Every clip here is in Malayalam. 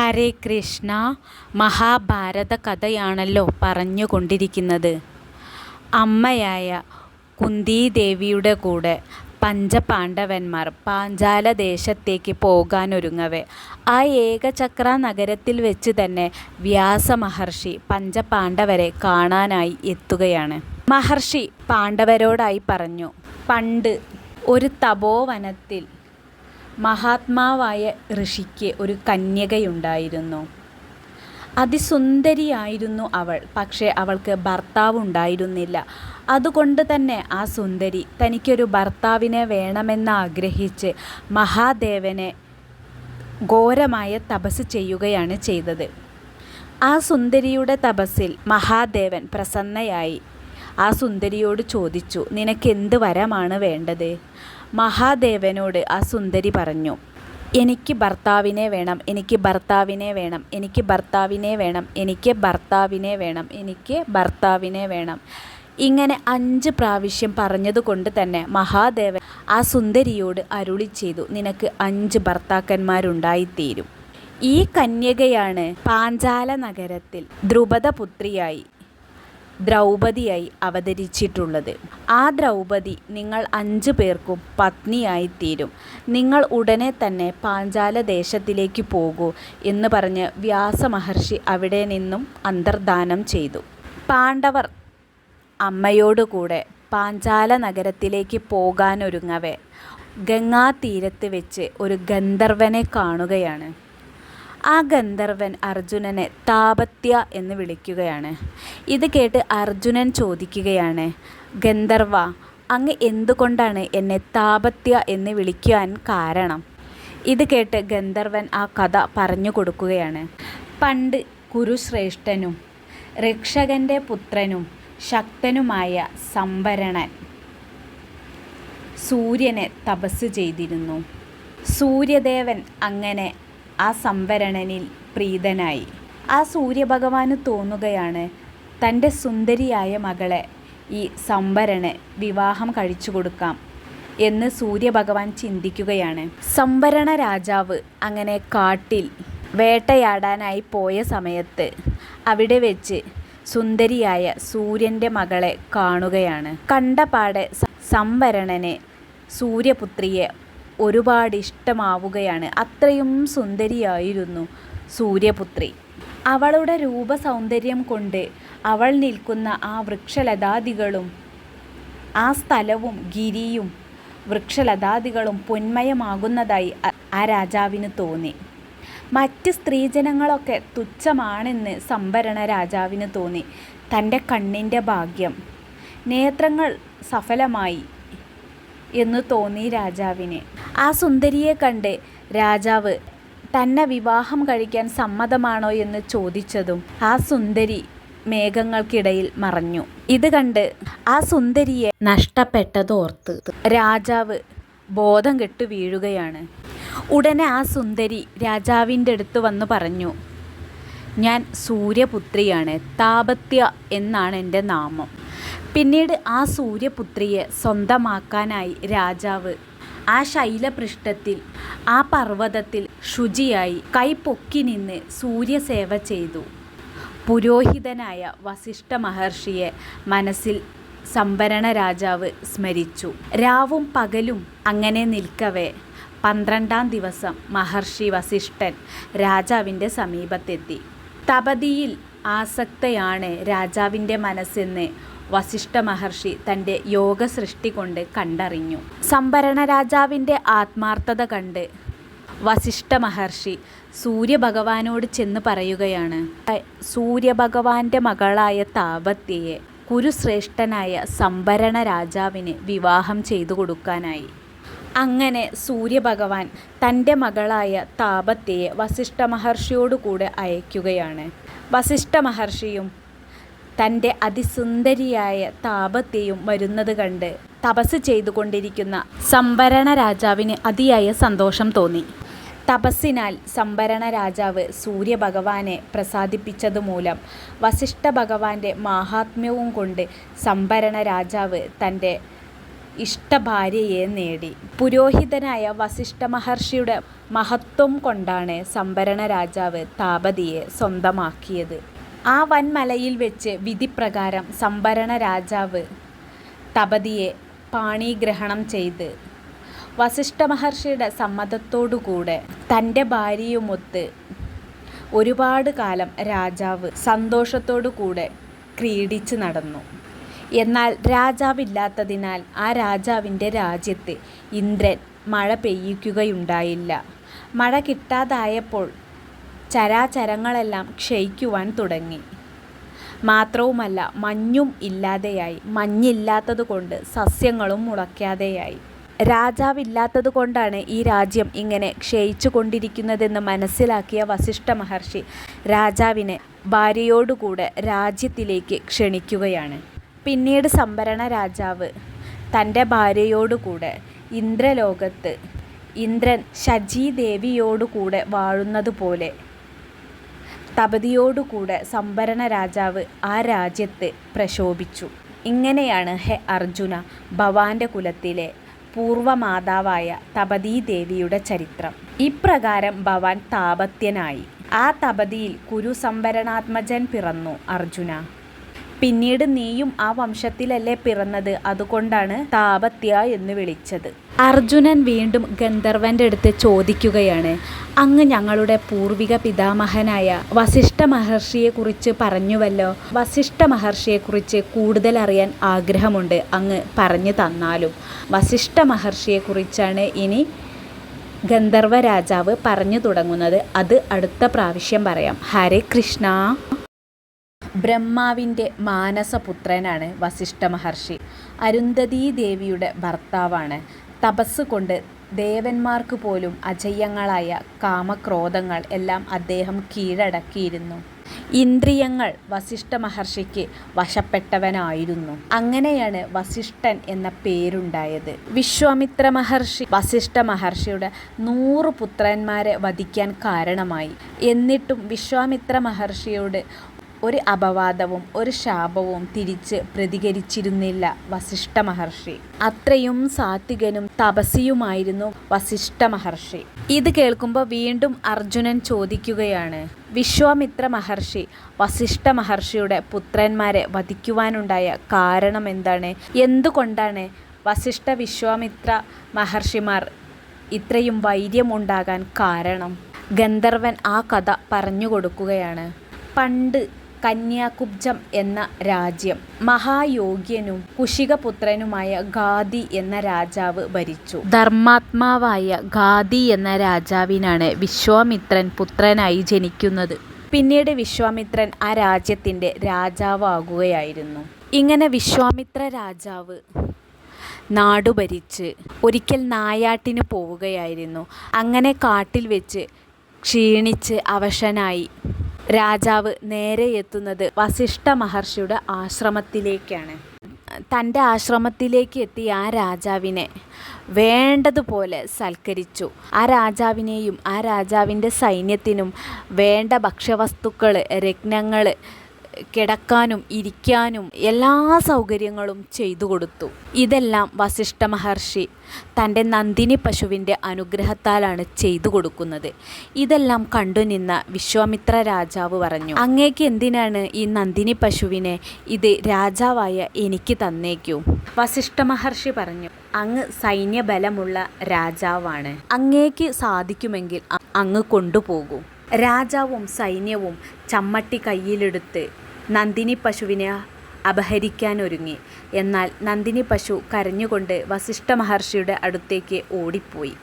ഹരേ കൃഷ്ണ മഹാഭാരത കഥയാണല്ലോ പറഞ്ഞുകൊണ്ടിരിക്കുന്നത്. അമ്മയായ കുന്തിദേവിയുടെ കൂടെ പഞ്ചപാണ്ഡവന്മാർ പാഞ്ചാല ദേശത്തേക്ക് പോകാനൊരുങ്ങവേ. ആ ഏകചക്ര നഗരത്തിൽ വെച്ച് തന്നെ വ്യാസമഹർഷി പഞ്ചപാണ്ഡവരെ കാണാനായി എത്തുകയാണ്. മഹർഷി പാണ്ഡവരോടായി പറഞ്ഞു പണ്ട് ഒരു തപോവനത്തിൽ മഹാത്മാവായ ഋഷിക്ക് ഒരു കന്യകയുണ്ടായിരുന്നു. അതിസുന്ദരിയായിരുന്നു അവൾ പക്ഷേ അവൾക്ക് ഭർത്താവുണ്ടായിരുന്നില്ല. അതുകൊണ്ട് തന്നെ ആ സുന്ദരി തനിക്കൊരു ഭർത്താവിനെ വേണമെന്ന് ആഗ്രഹിച്ച് മഹാദേവനെ ഘോരമായ തപസ് ചെയ്യുകയാണ് ചെയ്തത്. ആ സുന്ദരിയുടെ തപസ്സിൽ മഹാദേവൻ പ്രസന്നയായി. ആ സുന്ദരിയോട് ചോദിച്ചു നിനക്കെന്ത് വരമാണ് വേണ്ടത്? മഹാദേവനോട് ആ സുന്ദരി പറഞ്ഞു എനിക്ക് ഭർത്താവിനെ വേണം എനിക്ക് ഭർത്താവിനെ വേണം എനിക്ക് ഭർത്താവിനെ വേണം എനിക്ക് ഭർത്താവിനെ വേണം എനിക്ക് ഭർത്താവിനെ വേണം. ഇങ്ങനെ അഞ്ച് പ്രാവശ്യം പറഞ്ഞതുകൊണ്ട് തന്നെ മഹാദേവൻ ആ സുന്ദരിയോട് അരുളി ചെയ്തു നിനക്ക് അഞ്ച് ഭർത്താക്കന്മാരുണ്ടായിത്തീരും. ഈ കന്യകയാണ് പാഞ്ചാല നഗരത്തിൽ ദ്രുപദപുത്രിയായി ദ്രൗപദിയായി അവതരിച്ചിട്ടുള്ളത്. ആ ദ്രൗപതി നിങ്ങൾ അഞ്ച് പേർക്കും പത്നിയായി തീരും. നിങ്ങൾ ഉടനെ തന്നെ പാഞ്ചാല ദേശത്തിലേക്ക് പോകൂ എന്ന് പറഞ്ഞ് വ്യാസമഹർഷി അവിടെ നിന്നും അന്തർദാനം ചെയ്തു. പാണ്ഡവർ അമ്മയോടുകൂടെ പാഞ്ചാല നഗരത്തിലേക്ക് പോകാനൊരുങ്ങവേ. ഗംഗാതീരത്ത് വെച്ച് ഒരു ഗന്ധർവനെ കാണുകയാണ്. ആ ഗന്ധർവൻ അർജുനനെ താപത്യ എന്ന് വിളിക്കുകയാണ്. ഇത് കേട്ട് അർജുനൻ ചോദിക്കുകയാണ് ഗന്ധർവ അങ്ങ് എന്തുകൊണ്ടാണ് എന്നെ താപത്യ എന്ന് വിളിക്കുവാൻ കാരണം? ഇത് കേട്ട് ഗന്ധർവൻ ആ കഥ പറഞ്ഞു കൊടുക്കുകയാണ്. പണ്ട് കുരുശ്രേഷ്ഠനും രക്ഷകന്റെ പുത്രനും ശക്തനുമായ സംവരണൻ സൂര്യനെ തപസ് ചെയ്തിരുന്നു. സൂര്യദേവൻ അങ്ങനെ ആ സംവരണനിൽ പ്രീതനായി. ആ സൂര്യഭഗവാന് തോന്നുകയാണ് തന്റെ സുന്ദരിയായ മകളെ ഈ സംവരണ് വിവാഹം കഴിച്ചു കൊടുക്കാം എന്ന് സൂര്യഭഗവാൻ ചിന്തിക്കുകയാണ്. സംവരണ രാജാവ് അങ്ങനെ കാട്ടിൽ വേട്ടയാടാനായി പോയ സമയത്ത് അവിടെ വെച്ച് സുന്ദരിയായ സൂര്യന്റെ മകളെ കാണുകയാണ്. കണ്ടപാടെ സംവരണനെ സൂര്യപുത്രിയെ ഒരുപാട് ഇഷ്ടമാവുകയാണ്. അത്രയും സുന്ദരിയായിരുന്നു സൂര്യപുത്രി. അവളുടെ രൂപസൗന്ദര്യം കൊണ്ട് അവൾ നിൽക്കുന്ന ആ വൃക്ഷലതാദികളും ആ സ്ഥലവും ഗിരിയും വൃക്ഷലതാദികളും പൊന്മയമാകുന്നതായി ആ രാജാവിന് തോന്നി. മറ്റ് സ്ത്രീജനങ്ങളൊക്കെ തുച്ഛമാണെന്ന് സംഭരണ രാജാവിന് തോന്നി. തന്റെ കണ്ണിന്റെ ഭാഗ്യം. നേത്രങ്ങൾ സഫലമായി. എന്ന് തോന്നി രാജാവിന്. ആ സുന്ദരിയെ കണ്ട് രാജാവ് തന്നെ വിവാഹം കഴിക്കാൻ സമ്മതമാണോ എന്ന് ചോദിച്ചതും ആ സുന്ദരി മേഘങ്ങൾക്കിടയിൽ മറഞ്ഞു. ഇത് കണ്ട് ആ സുന്ദരിയെ നഷ്ടപ്പെട്ടതോർത്ത് രാജാവ് ബോധം കെട്ടു വീഴുകയാണ്. ഉടനെ ആ സുന്ദരി രാജാവിന്റെ അടുത്ത് വന്ന് പറഞ്ഞു ഞാൻ സൂര്യപുത്രിയാണ് താപത്യ എന്നാണ് എന്റെ നാമം. പിന്നീട് ആ സൂര്യപുത്രിയെ സ്വന്തമാക്കാനായി രാജാവ് ആ ശൈലപൃഷ്ഠത്തിൽ ആ പർവതത്തിൽ ശുചിയായി കൈപ്പൊക്കി നിന്ന് സൂര്യസേവ ചെയ്തു. പുരോഹിതനായ വസിഷ്ഠ മഹർഷിയെ മനസ്സിൽ സംഭരണ രാജാവ് സ്മരിച്ചു. രാവും പകലും അങ്ങനെ നിൽക്കവേ പന്ത്രണ്ടാം ദിവസം മഹർഷി വസിഷ്ഠൻ രാജാവിന്റെ സമീപത്തെത്തി. തപതിയിൽ ആസക്തയാണ് രാജാവിന്റെ മനസ്സെന്ന് വസിഷ്ഠ മഹർഷി തന്റെ യോഗ സൃഷ്ടി കൊണ്ട് കണ്ടറിഞ്ഞു. സംഭരണ രാജാവിന്റെ ആത്മാർത്ഥത കണ്ട് വസിഷ്ഠ മഹർഷി സൂര്യഭഗവാനോട് ചെന്ന് പറയുകയാണ് സൂര്യഭഗവാന്റെ മകളായ താപത്യയെ കുരുശ്രേഷ്ഠനായ സംഭരണ രാജാവിന് വിവാഹം ചെയ്തു കൊടുക്കാനായി. അങ്ങനെ സൂര്യഭഗവാൻ തന്റെ മകളായ താപത്യയെ വസിഷ്ഠ മഹർഷിയോടുകൂടെ അയക്കുകയാണ്. വസിഷ്ഠ മഹർഷിയും തന്റെ അതിസുന്ദരിയായ താപത്തെയും വരുന്നത് കണ്ട് തപസ് ചെയ്തുകൊണ്ടിരിക്കുന്ന സംഭരണ രാജാവിന് അതിയായ സന്തോഷം തോന്നി തപസ്സിനാൽ സംഭരണ രാജാവ് സൂര്യഭഗവാനെ പ്രസാദിപ്പിച്ചതുമൂലം വസിഷ്ഠ ഭഗവാന്റെ മാഹാത്മ്യവും കൊണ്ട് സംഭരണ രാജാവ് തന്റെ ഇഷ്ടഭാര്യയെ നേടി. പുരോഹിതനായ വസിഷ്ഠ മഹർഷിയുടെ മഹത്വം കൊണ്ടാണ് സംഭരണ രാജാവ് താപതിയെ സ്വന്തമാക്കിയത്. ആ വൻമലയിൽ വെച്ച് വിധിപ്രകാരം സംഭരണ രാജാവ് തപതിയെ പാണിഗ്രഹണം ചെയ്ത് വസിഷ്ഠ മഹർഷിയുടെ സമ്മതത്തോടുകൂടെ തന്റെ ഭാര്യയുമൊത്ത് ഒരുപാട് കാലം രാജാവ് സന്തോഷത്തോടുകൂടെ ക്രീഡിച്ച് നടന്നു. എന്നാൽ രാജാവില്ലാത്തതിനാൽ ആ രാജാവിന്റെ രാജ്യത്ത് ഇന്ദ്രൻ മഴ പെയ്യിക്കുകയുണ്ടായില്ല. മഴ കിട്ടാതായപ്പോൾ ചരാചരങ്ങളെല്ലാം ക്ഷയിക്കുവാൻ തുടങ്ങി. മാത്രവുമല്ല മഞ്ഞും ഇല്ലാതെയായി. മഞ്ഞില്ലാത്തതുകൊണ്ട് സസ്യങ്ങളും മുളയ്ക്കാതെയായി. രാജാവില്ലാത്തതുകൊണ്ടാണ് ഈ രാജ്യം ഇങ്ങനെ ക്ഷയിച്ചുകൊണ്ടിരിക്കുന്നതെന്ന് മനസ്സിലാക്കിയ വസിഷ്ഠ മഹർഷി രാജാവിനെ ഭാര്യയോടുകൂടെ രാജ്യത്തിലേക്ക് ക്ഷണിക്കുകയാണ്. പിന്നീട് സംഭരണ രാജാവ് തന്റെ ഭാര്യയോടുകൂടെ ഇന്ദ്രലോകത്ത് ഇന്ദ്രൻ ശചീദേവിയോടുകൂടെ വാഴുന്നതുപോലെ തപതിയോടുകൂടെ സംഭരണ രാജാവ് ആ രാജ്യത്ത് പ്രശോഭിച്ചു. ഇങ്ങനെയാണ് ഹെ അർജുന ഭവാന്റെ കുലത്തിലെ പൂർവമാതാവായ തപതീദേവിയുടെ ചരിത്രം. ഇപ്രകാരം ഭവാൻ താപത്യനായി. ആ തപതിയിൽ കുരുസംഭരണാത്മജൻ പിറന്നു അർജുനാ. പിന്നീട് നീയും ആ വംശത്തിലല്ലേ പിറന്നത് അതുകൊണ്ടാണ് താപത്യ എന്ന് വിളിച്ചത്. അർജുനൻ വീണ്ടും ഗന്ധർവന്റെടുത്ത് ചോദിക്കുകയാണ് അങ്ങ് ഞങ്ങളുടെ പൂർവിക പിതാമഹനായ വസിഷ്ഠ മഹർഷിയെക്കുറിച്ച് പറഞ്ഞുവല്ലോ. വസിഷ്ഠ മഹർഷിയെക്കുറിച്ച് കൂടുതൽ അറിയാൻ ആഗ്രഹമുണ്ട് അങ്ങ് പറഞ്ഞു തന്നാലും. വസിഷ്ഠ മഹർഷിയെക്കുറിച്ചാണ് ഇനി ഗന്ധർവ രാജാവ് പറഞ്ഞു തുടങ്ങുന്നത്. അത് അടുത്ത പ്രാവശ്യം പറയാം. ഹരേ കൃഷ്ണാ. ബ്രഹ്മാവിന്റെ മാനസപുത്രനാണ് വസിഷ്ഠ മഹർഷി. അരുന്ധതീദേവിയുടെ ഭർത്താവാണ്. തപസ് കൊണ്ട് ദേവന്മാർക്ക് പോലും അജയ്യങ്ങളായ കാമക്രോധങ്ങൾ എല്ലാം അദ്ദേഹം കീഴടക്കിയിരുന്നു. ഇന്ദ്രിയങ്ങൾ വസിഷ്ഠ മഹർഷിക്ക് വശപ്പെട്ടവനായിരുന്നു. അങ്ങനെയാണ് വസിഷ്ഠൻ എന്ന പേരുണ്ടായത്. വിശ്വാമിത്ര മഹർഷി വസിഷ്ഠ മഹർഷിയുടെ നൂറ് പുത്രന്മാരെ വധിക്കാൻ കാരണമായി. എന്നിട്ടും വിശ്വാമിത്ര മഹർഷിയോട് ഒരു അപവാദവും ഒരു ശാപവും തിരിച്ച് പ്രതികരിച്ചിരുന്നില്ല വസിഷ്ഠ മഹർഷി. അത്രയും സാത്വികനും തപസിയുമായിരുന്നു വസിഷ്ഠ മഹർഷി. ഇത് കേൾക്കുമ്പോൾ വീണ്ടും അർജുനൻ ചോദിക്കുകയാണ് വിശ്വാമിത്ര മഹർഷി വസിഷ്ഠ മഹർഷിയുടെ പുത്രന്മാരെ വധിക്കുവാനുണ്ടായ കാരണം എന്താണ് എന്തുകൊണ്ടാണ് വസിഷ്ഠ വിശ്വാമിത്ര മഹർഷിമാർ ഇത്രയും വൈര്യം ഉണ്ടാകാൻ കാരണം? ഗന്ധർവൻ ആ കഥ പറഞ്ഞു കൊടുക്കുകയാണ് പണ്ട് കന്യാകുബ്ജം എന്ന രാജ്യം മഹായോഗ്യനും കുശികപുത്രനുമായ ഗാദി എന്ന രാജാവ് ഭരിച്ചു. ധർമാത്മാവായ ഗാദി എന്ന രാജാവിനാണ് വിശ്വാമിത്രൻ പുത്രനായി ജനിക്കുന്നത്. പിന്നീട് വിശ്വാമിത്രൻ ആ രാജ്യത്തിന്റെ രാജാവാകുകയായിരുന്നു. ഇങ്ങനെ വിശ്വാമിത്ര രാജാവ് നാടു ഭരിച്ച് ഒരിക്കൽ നായാട്ടിന് പോവുകയായിരുന്നു. അങ്ങനെ കാട്ടിൽ വെച്ച് ക്ഷീണിച്ച് അവശനായി രാജാവ് നേരെ എത്തുന്നത് വസിഷ്ഠ മഹർഷിയുടെ ആശ്രമത്തിലേക്കാണ്. തന്റെ ആശ്രമത്തിലേക്ക് എത്തി ആ രാജാവിനെ വേണ്ടതുപോലെ സൽക്കരിച്ചു. ആ രാജാവിനെയും ആ രാജാവിന്റെ സൈന്യത്തിനും വേണ്ട ഭക്ഷ്യവസ്തുക്കൾ രത്നങ്ങൾ കിടക്കാനും ഇരിക്കാനും എല്ലാ സൗകര്യങ്ങളും ചെയ്തു കൊടുത്തു ഇതെല്ലാം വസിഷ്ഠ മഹർഷി തന്റെ നന്ദിനി പശുവിന്റെ അനുഗ്രഹത്താലാണ് ചെയ്തു കൊടുക്കുന്നത് ഇതെല്ലാം കണ്ടുനിന്ന വിശ്വാമിത്ര രാജാവ് പറഞ്ഞു അങ്ങേക്ക് എന്തിനാണ് ഈ നന്ദിനി പശുവിനെ ഇത് രാജാവായ എനിക്ക് തന്നേക്കൂ. വസിഷ്ഠ മഹർഷി പറഞ്ഞു അങ്ങ് സൈന്യബലമുള്ള രാജാവാണ്. അങ്ങേക്ക് സാധിക്കുമെങ്കിൽ അങ്ങ് കൊണ്ടുപോകൂ. രാജാവും സൈന്യവും ചമ്മട്ടി കയ്യിലെടുത്ത് നന്ദിനി പശുവിനെ അപഹരിക്കാനൊരുങ്ങി. എന്നാൽ നന്ദിനി പശു കരഞ്ഞുകൊണ്ട് വസിഷ്ഠ മഹർഷിയുടെ അടുത്തേക്ക് ഓടിപ്പോയി.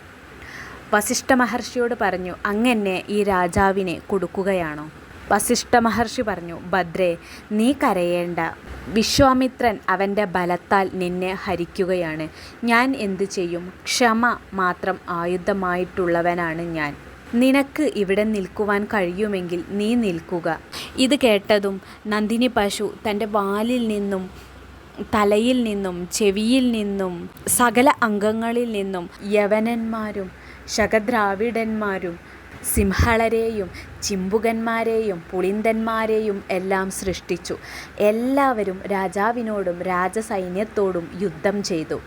വസിഷ്ഠ മഹർഷിയോട് പറഞ്ഞു അങ്ങനെ ഈ രാജാവിനെ കൊടുക്കുകയാണോ? വസിഷ്ഠ മഹർഷി പറഞ്ഞു ഭദ്രേ നീ കരയേണ്ട. വിശ്വാമിത്രൻ അവന്റെ ബലത്താൽ നിന്നെ ഹരിക്കുകയാണ്. ഞാൻ എന്തു ചെയ്യും? ക്ഷമ മാത്രം ആയുധമായിട്ടുള്ളവനാണ് ഞാൻ. നിനക്ക് ഇവിടെ നിൽക്കുവാൻ കഴിയുമെങ്കിൽ നീ നിൽക്കുക. ഇത് കേട്ടതും നന്ദിനി പശു തന്റെ വാലിൽ നിന്നും തലയിൽ നിന്നും ചെവിയിൽ നിന്നും സകല അംഗങ്ങളിൽ നിന്നും യവനന്മാരും ശകദ്രാവിഡന്മാരും സിംഹളരെയും ചിമ്പുകന്മാരെയും പുളിന്തന്മാരെയും എല്ലാം സൃഷ്ടിച്ചു. എല്ലാവരും രാജാവിനോടും രാജസൈന്യത്തോടും യുദ്ധം ചെയ്തു.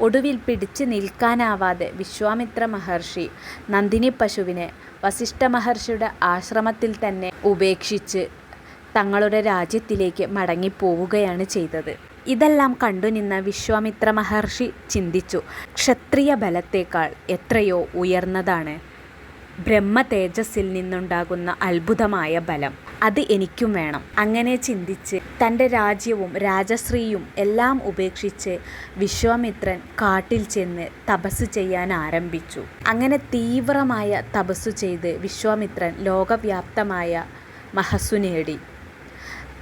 ഒടുവിൽ പിടിച്ചു നിൽക്കാനാവാതെ വിശ്വാമിത്ര മഹർഷി നന്ദിനി പശുവിനെ വസിഷ്ഠ മഹർഷിയുടെ ആശ്രമത്തിൽ തന്നെ ഉപേക്ഷിച്ച് തങ്ങളുടെ രാജ്യത്തിലേക്ക് മടങ്ങിപ്പോവുകയാണ് ചെയ്തത്. ഇതെല്ലാം കണ്ടുനിന്ന വിശ്വാമിത്ര മഹർഷി ചിന്തിച്ചു ക്ഷത്രിയ ബലത്തേക്കാൾ എത്രയോ ഉയർന്നതാണ്. ബ്രഹ്മ തേജസ്സിൽ നിന്നുണ്ടാകുന്ന അത്ഭുതമായ ബലം. അത് എനിക്കും വേണം. അങ്ങനെ ചിന്തിച്ച് തന്റെ രാജ്യവും രാജശ്രീയും എല്ലാം ഉപേക്ഷിച്ച് വിശ്വാമിത്രൻ കാട്ടിൽ ചെന്ന് തപസ് ചെയ്യാൻ ആരംഭിച്ചു. അങ്ങനെ തീവ്രമായ തപസ്സു ചെയ്ത് വിശ്വാമിത്രൻ ലോകവ്യാപ്തമായ മഹസ്സു നേടി.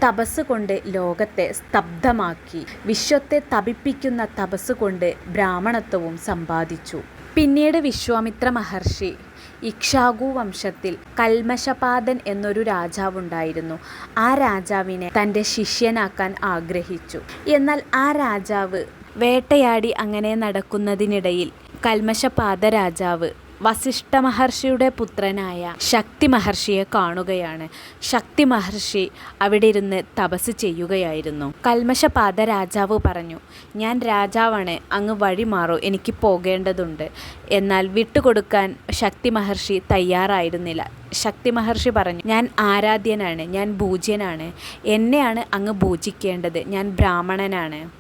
തപസ് കൊണ്ട് ലോകത്തെ സ്തബ്ധമാക്കി. വിശ്വത്തെ തപിപ്പിക്കുന്ന തപസ് കൊണ്ട് ബ്രാഹ്മണത്വവും സമ്പാദിച്ചു. പിന്നീട് വിശ്വാമിത്ര മഹർഷി ഇക്ഷാകു വംശത്തിൽ കൽമശപാതൻ എന്നൊരു രാജാവുണ്ടായിരുന്നു. ആ രാജാവിനെ തന്റെ ശിഷ്യനാക്കാൻ ആഗ്രഹിച്ചു. എന്നാൽ ആ രാജാവ് വേട്ടയാടി അങ്ങനെ നടക്കുന്നതിനിടയിൽ കൽമശപാത രാജാവ് വസിഷ്ഠ മഹർഷിയുടെ പുത്രനായ ശക്തി മഹർഷിയെ കാണുകയാണ്. ശക്തി മഹർഷി അവിടെ ഇരുന്ന് തപസ് ചെയ്യുകയായിരുന്നു. കൽമശപാത രാജാവ് പറഞ്ഞു ഞാൻ രാജാവാണ് അങ്ങ് വഴി മാറൂ എനിക്ക് പോകേണ്ടതുണ്ട് എന്നാൽ വിട്ടുകൊടുക്കാൻ ശക്തി മഹർഷി തയ്യാറായിരുന്നില്ല. ശക്തി മഹർഷി പറഞ്ഞു ഞാൻ ആരാധ്യനാണ് ഞാൻ പൂജ്യനാണ്. എന്നെയാണ് അങ്ങ് പൂജിക്കേണ്ടത് ഞാൻ ബ്രാഹ്മണനാണ്.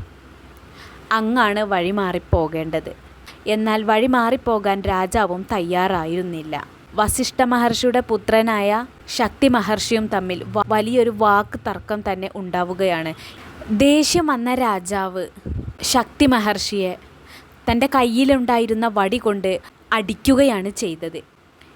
അങ്ങാണ് വഴി മാറിപ്പോകേണ്ടത്. എന്നാൽ വഴി മാറിപ്പോകാൻ രാജാവും തയ്യാറായിരുന്നില്ല. വസിഷ്ഠ മഹർഷിയുടെ പുത്രനായ ശക്തി മഹർഷിയും തമ്മിൽ വലിയൊരു വാക്ക് തർക്കം തന്നെ ഉണ്ടാവുകയാണ്. ദേഷ്യം വന്ന രാജാവ് ശക്തി മഹർഷിയെ തന്റെ കയ്യിലുണ്ടായിരുന്ന വടി കൊണ്ട് അടിക്കുകയാണ് ചെയ്തത്.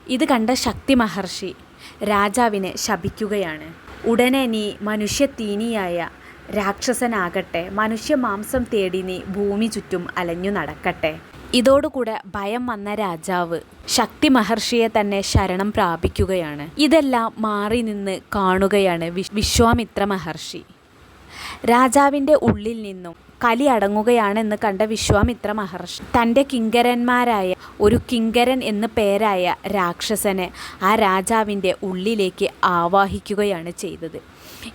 ഇത് കണ്ട ശക്തി മഹർഷി രാജാവിനെ ശപിക്കുകയാണ്. ഉടനെ നീ മനുഷ്യത്തീനിയായ രാക്ഷസനാകട്ടെ മനുഷ്യ മാംസം തേടി നീ ഭൂമി ചുറ്റും അലഞ്ഞു നടക്കട്ടെ. ഇതോടുകൂടെ ഭയം വന്ന രാജാവ് ശക്തി മഹർഷിയെ തന്നെ ശരണം പ്രാപിക്കുകയാണ്. ഇതെല്ലാം മാറി നിന്ന് കാണുകയാണ് വിശ്- വിശ്വാമിത്ര മഹർഷി. രാജാവിന്റെ ഉള്ളിൽ നിന്നും കലി അടങ്ങുകയാണെന്ന് കണ്ട വിശ്വാമിത്ര മഹർഷി തന്റെ കിങ്കരന്മാരായ ഒരു കിങ്കരൻ എന്ന് പേരായ രാക്ഷസനെ ആ രാജാവിന്റെ ഉള്ളിലേക്ക് ആവാഹിക്കുകയാണ് ചെയ്തത്.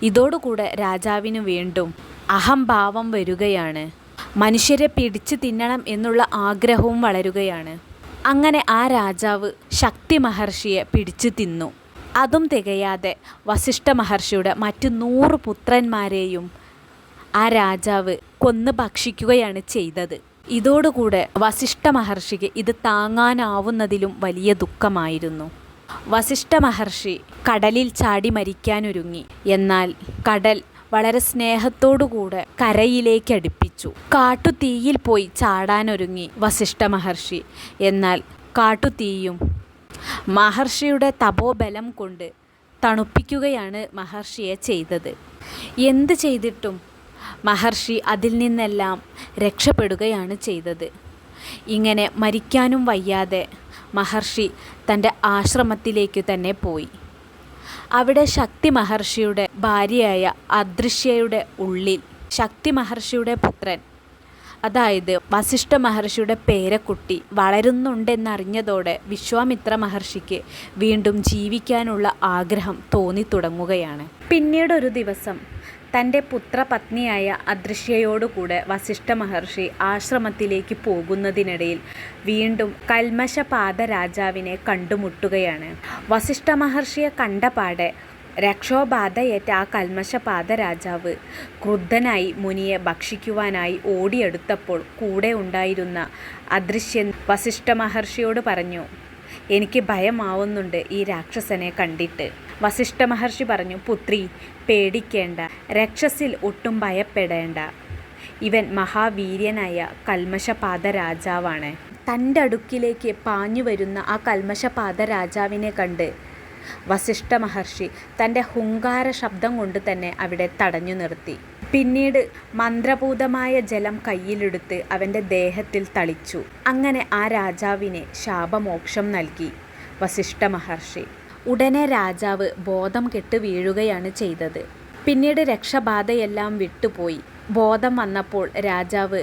ഇതോടുകൂടെ രാജാവിന് വീണ്ടും അഹംഭാവം വരികയാണ്. മനുഷ്യരെ പിടിച്ചു തിന്നണം എന്നുള്ള ആഗ്രഹവും വളരുകയാണ്. അങ്ങനെ ആ രാജാവ് ശക്തി മഹർഷിയെ പിടിച്ചു തിന്നു. അതും തികയാതെ വസിഷ്ഠ മഹർഷിയുടെ മറ്റു നൂറ് പുത്രന്മാരെയും ആ രാജാവ് കൊന്നു ഭക്ഷിക്കുകയാണ് ചെയ്തത്. ഇതോടുകൂടെ വസിഷ്ഠ മഹർഷിക്ക് ഇത് താങ്ങാനാവുന്നതിലും വലിയ ദുഃഖമായിരുന്നു. വസിഷ്ഠ മഹർഷി കടലിൽ ചാടി മരിക്കാനൊരുങ്ങി. എന്നാൽ കടൽ വളരെ സ്നേഹത്തോടുകൂടെ കരയിലേക്ക് അടുപ്പിച്ചു. കാട്ടുതീയിൽ പോയി ചാടാനൊരുങ്ങി വസിഷ്ഠ മഹർഷി. എന്നാൽ കാട്ടുതീയും മഹർഷിയുടെ തപോബലം കൊണ്ട് തണുപ്പിക്കുകയാണ് മഹർഷിയെ ചെയ്തത്. എന്ത് ചെയ്തിട്ടും മഹർഷി അതിൽ നിന്നെല്ലാം രക്ഷപ്പെടുകയാണ് ചെയ്തത്. ഇങ്ങനെ മരിക്കാനും വയ്യാതെ മഹർഷി തന്റെ ആശ്രമത്തിലേക്ക് തന്നെ പോയി. അവിടെ ശക്തി മഹർഷിയുടെ ഭാര്യയായ അദൃശ്യയുടെ ഉള്ളിൽ. ശക്തി മഹർഷിയുടെ പുത്രൻ. അതായത് വസിഷ്ഠ മഹർഷിയുടെ പേരക്കുട്ടി വളരുന്നുണ്ടെന്നറിഞ്ഞതോടെ വിശ്വാമിത്ര മഹർഷിക്ക് വീണ്ടും ജീവിക്കാനുള്ള ആഗ്രഹം തോന്നി തുടങ്ങുകയാണ്. പിന്നീടൊരു ദിവസം തന്റെ പുത്രപത്നിയായ അദൃശ്യയോടുകൂടെ വസിഷ്ഠ മഹർഷി ആശ്രമത്തിലേക്ക് പോകുന്നതിനിടയിൽ വീണ്ടും കൽമശപാത രാജാവിനെ കണ്ടുമുട്ടുകയാണ്. വസിഷ്ഠ മഹർഷിയെ കണ്ടപാടെ രക്ഷോബാധയേറ്റ ആ കൽമശപാത രാജാവ് ക്രുദ്ധനായി മുനിയെ ഭക്ഷിക്കുവാനായി ഓടിയെടുത്തപ്പോൾ കൂടെ ഉണ്ടായിരുന്ന അദൃശ്യൻ വസിഷ്ഠ മഹർഷിയോട് പറഞ്ഞു എനിക്ക് ഭയമാവുന്നുണ്ട് ഈ രാക്ഷസനെ കണ്ടിട്ട്. വസിഷ്ഠ മഹർഷി പറഞ്ഞു പുത്രി പേടിക്കേണ്ട. രക്ഷസിൽ ഒട്ടും ഭയപ്പെടേണ്ട. ഇവൻ മഹാവീര്യനായ കൽമശപാത രാജാവാണ് തന്റെ അടുക്കിലേക്ക് പാഞ്ഞു വരുന്ന ആ കൽമശപാത രാജാവിനെ കണ്ട് വസിഷ്ഠ മഹർഷി തന്റെ ഹുങ്കാര ശബ്ദം കൊണ്ട് തന്നെ അവിടെ തടഞ്ഞു നിർത്തി. പിന്നീട് മന്ത്രഭൂതമായ ജലം കയ്യിലെടുത്ത് അവന്റെ ദേഹത്തിൽ തളിച്ചു. അങ്ങനെ ആ രാജാവിനെ ശാപമോക്ഷം നൽകി വസിഷ്ഠ മഹർഷി. ഉടനെ രാജാവ് ബോധം കെട്ട് വീഴുകയാണ് ചെയ്തത്. പിന്നീട് രക്ഷബാധയെല്ലാം വിട്ടുപോയി. ബോധം വന്നപ്പോൾ രാജാവ്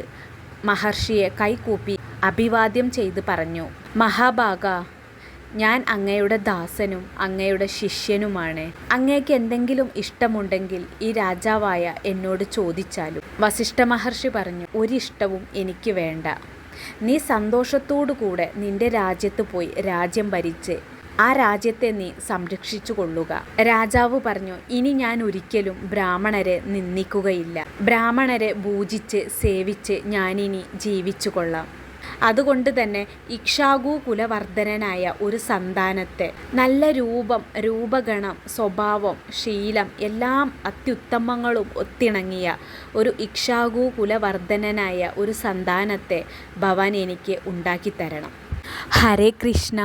മഹർഷിയെ കൈകൂപ്പി അഭിവാദ്യം ചെയ്ത് പറഞ്ഞു മഹാഭാഗ ഞാൻ അങ്ങയുടെ ദാസനും അങ്ങയുടെ ശിഷ്യനുമാണ്. അങ്ങേക്ക് എന്തെങ്കിലും ഇഷ്ടമുണ്ടെങ്കിൽ ഈ രാജാവായ എന്നോട് ചോദിച്ചാലും. വസിഷ്ഠ മഹർഷി പറഞ്ഞു ഒരിഷ്ടവും എനിക്ക് വേണ്ട. നീ സന്തോഷത്തോടു കൂടെ നിന്റെ രാജ്യത്ത് പോയി രാജ്യം ഭരിച്ച് ആ രാജ്യത്തെ നീ സംരക്ഷിച്ചു കൊള്ളുക. രാജാവ് പറഞ്ഞു ഇനി ഞാൻ ഒരിക്കലും ബ്രാഹ്മണരെ നിന്ദിക്കുകയില്ല. ബ്രാഹ്മണരെ പൂജിച്ച് സേവിച്ച് ഞാനിനി ജീവിച്ചു കൊള്ളാം. അതുകൊണ്ട് തന്നെ ഇക്ഷാഗു കുലവർദ്ധനനായ ഒരു സന്താനത്തെ നല്ല രൂപം രൂപഗണം സ്വഭാവം ശീലം എല്ലാം അത്യുത്തമങ്ങളും ഒത്തിണങ്ങിയ ഒരു ഇക്ഷാഗു കുലവർദ്ധനനായ ഒരു സന്താനത്തെ ഭവാൻ എനിക്ക് ഉണ്ടാക്കിത്തരണം ഹരേ കൃഷ്ണ.